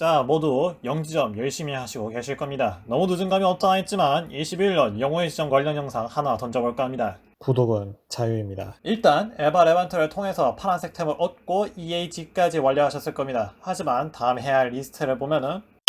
자, 모두 영지점 열심히 하시고 계실 겁니다. 너무 늦은 감이 없잖아 했지만 21년 영웅의 시점 관련 영상 하나 던져볼까 합니다. 구독은 자유입니다. 일단 에바 레반트를 통해서 파란색 템을 얻고 EAG까지 완료하셨을 겁니다. 하지만 다음 해야 할 리스트를 보면은 오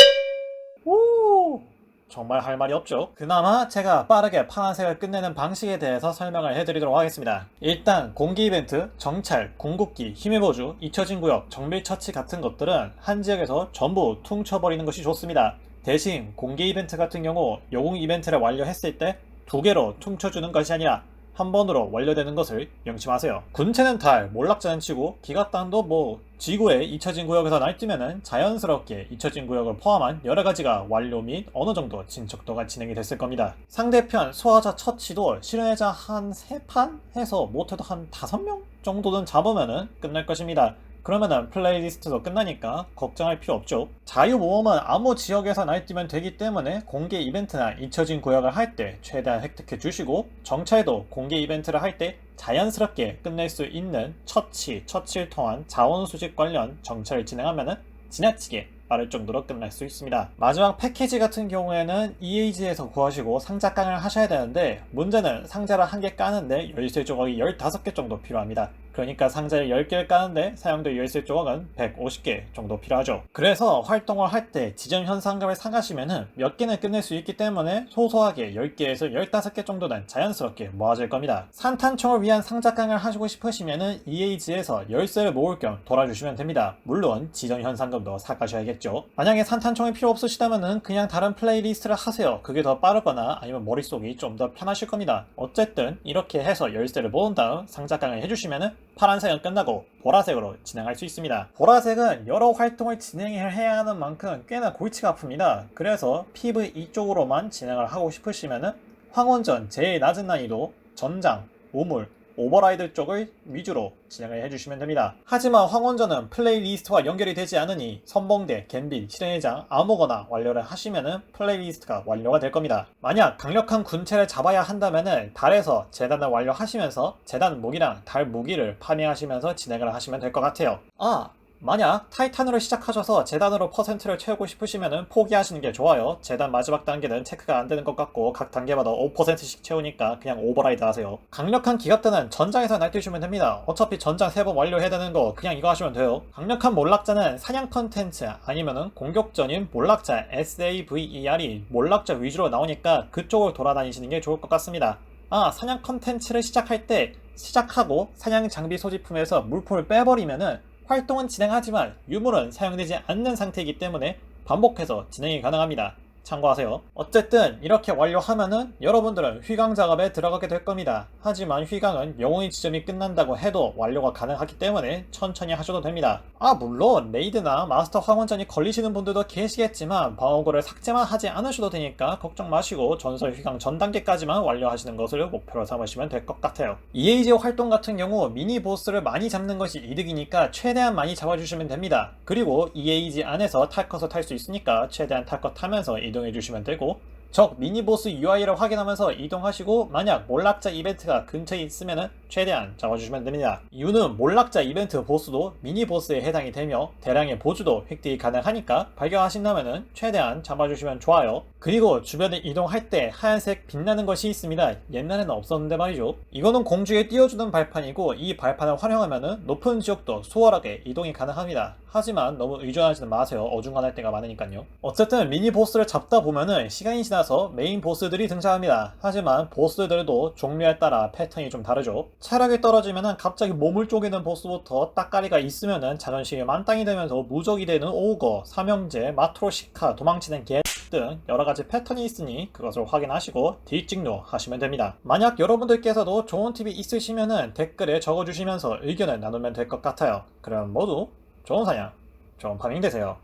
정말 할 말이 없죠. 그나마 제가 빠르게 파란색을 끝내는 방식에 대해서 설명을 해드리도록 하겠습니다. 일단 공기 이벤트, 정찰, 궁극기, 힘의 보주, 잊혀진 구역, 정밀 처치 같은 것들은 한 지역에서 전부 퉁쳐버리는 것이 좋습니다. 대신 공기 이벤트 같은 경우 영웅 이벤트를 완료했을 때 두 개로 퉁쳐주는 것이 아니라 한 번으로 완료되는 것을 명심하세요. 군체는 달, 몰락자는 치고 기갑단도 뭐 지구의 잊혀진 구역에서 날뛰면은 자연스럽게 잊혀진 구역을 포함한 여러 가지가 완료 및 어느 정도 진척도가 진행이 됐을 겁니다. 상대편 소화자 처치도 실현회자 한세판 해서 못해도 한 다섯 명 정도는 잡으면은 끝날 것입니다. 그러면은 플레이리스트도 끝나니까 걱정할 필요 없죠. 자유모험은 아무 지역에서 날뛰면 되기 때문에 공개 이벤트나 잊혀진 구역을 할 때 최대한 획득해 주시고 정찰도 공개 이벤트를 할 때 자연스럽게 끝낼 수 있는 처치, 처치를 통한 자원 수집 관련 정찰을 진행하면은 지나치게 빠를 정도로 끝날 수 있습니다. 마지막 패키지 같은 경우에는 EAG에서 구하시고 상자 깡을 하셔야 되는데 문제는 상자를 한 개 까는데 열쇠 조각이 15개 정도 필요합니다. 그러니까 상자를 10개를 까는데 사용될 열쇠 조각은 150개 정도 필요하죠. 그래서 활동을 할 때 지정 현상금을 사가시면은 몇 개는 끝낼 수 있기 때문에 소소하게 10개에서 15개 정도는 자연스럽게 모아질 겁니다. 산탄총을 위한 상자깡을 하시고 싶으시면은 EAG에서 열쇠를 모을 겸 돌아주시면 됩니다. 물론 지정 현상금도 사가셔야겠죠. 만약에 산탄총이 필요 없으시다면은 그냥 다른 플레이리스트를 하세요. 그게 더 빠르거나 아니면 머릿속이 좀 더 편하실 겁니다. 어쨌든 이렇게 해서 열쇠를 모은 다음 상자깡을 해주시면은 파란색은 끝나고 보라색으로 진행할 수 있습니다. 보라색은 여러 활동을 진행해야 하는 만큼 꽤나 골치가 아픕니다. 그래서 PV 쪽으로만 진행을 하고 싶으시면은 황혼전 제일 낮은 난이도, 전장, 우물, 오버라이드 쪽을 위주로 진행을 해주시면 됩니다. 하지만 황혼전은 플레이리스트와 연결이 되지 않으니 선봉대, 갬빗, 실행회장 아무거나 완료를 하시면은 플레이리스트가 완료가 될 겁니다. 만약 강력한 군체를 잡아야 한다면은 달에서 재단을 완료하시면서 재단 무기랑 달 무기를 파밍하시면서 진행을 하시면 될 것 같아요. 아! 만약 타이탄으로 시작하셔서 재단으로 퍼센트를 채우고 싶으시면 포기하시는 게 좋아요. 재단 마지막 단계는 체크가 안 되는 것 같고 각 단계마다 5%씩 채우니까 그냥 오버라이드 하세요. 강력한 기갑단은 전장에서 날뛰시면 됩니다. 어차피 전장 3번 완료해야 되는 거 그냥 이거 하시면 돼요. 강력한 몰락자는 사냥 컨텐츠 아니면은 공격전인 몰락자 SAVER이 몰락자 위주로 나오니까 그쪽을 돌아다니시는 게 좋을 것 같습니다. 아, 사냥 컨텐츠를 시작할 때 시작하고 사냥 장비 소지품에서 물품을 빼버리면은 활동은 진행하지만 유물은 사용되지 않는 상태이기 때문에 반복해서 진행이 가능합니다. 참고하세요. 어쨌든 이렇게 완료하면은 여러분들은 휘강 작업에 들어가게 될 겁니다. 하지만 휘강은 영웅의 지점이 끝난다고 해도 완료가 가능하기 때문에 천천히 하셔도 됩니다. 아 물론 레이드나 마스터 황혼전이 걸리시는 분들도 계시겠지만 방어구를 삭제만 하지 않으셔도 되니까 걱정 마시고 전설 휘강 전 단계까지만 완료하시는 것을 목표로 삼으시면 될 것 같아요. EAG 활동 같은 경우 미니 보스를 많이 잡는 것이 이득이니까 최대한 많이 잡아주시면 됩니다. 그리고 EAG 안에서 탈 것을 탈 수 있으니까 최대한 탈것 타면서 이동해 주시면 되고 적 미니보스 UI를 확인하면서 이동하시고 만약 몰락자 이벤트가 근처에 있으면 최대한 잡아주시면 됩니다. 이유는 몰락자 이벤트 보스도 미니 보스에 해당이 되며 대량의 보주도 획득이 가능하니까 발견하신다면 최대한 잡아주시면 좋아요. 그리고 주변에 이동할 때 하얀색 빛나는 것이 있습니다. 옛날에는 없었는데 말이죠. 이거는 공중에 띄워주는 발판이고 이 발판을 활용하면 높은 지역도 수월하게 이동이 가능합니다. 하지만 너무 의존하지는 마세요. 어중간할 때가 많으니까요. 어쨌든 미니 보스를 잡다 보면은 시간이 지나서 메인 보스들이 등장합니다. 하지만 보스들도 종류에 따라 패턴이 좀 다르죠. 체력이 떨어지면은 갑자기 몸을 쪼개는 보스부터 따까리가 있으면은 자존심이 만땅이 되면서 무적이 되는 오거, 삼형제, 마트로시카, 도망치는 개 등 여러 가지 패턴이 있으니 그것을 확인하시고 뒷직로 하시면 됩니다. 만약 여러분들께서도 좋은 팁이 있으시면은 댓글에 적어주시면서 의견을 나누면 될 것 같아요. 그럼 모두 좋은 사냥, 좋은 파밍 되세요.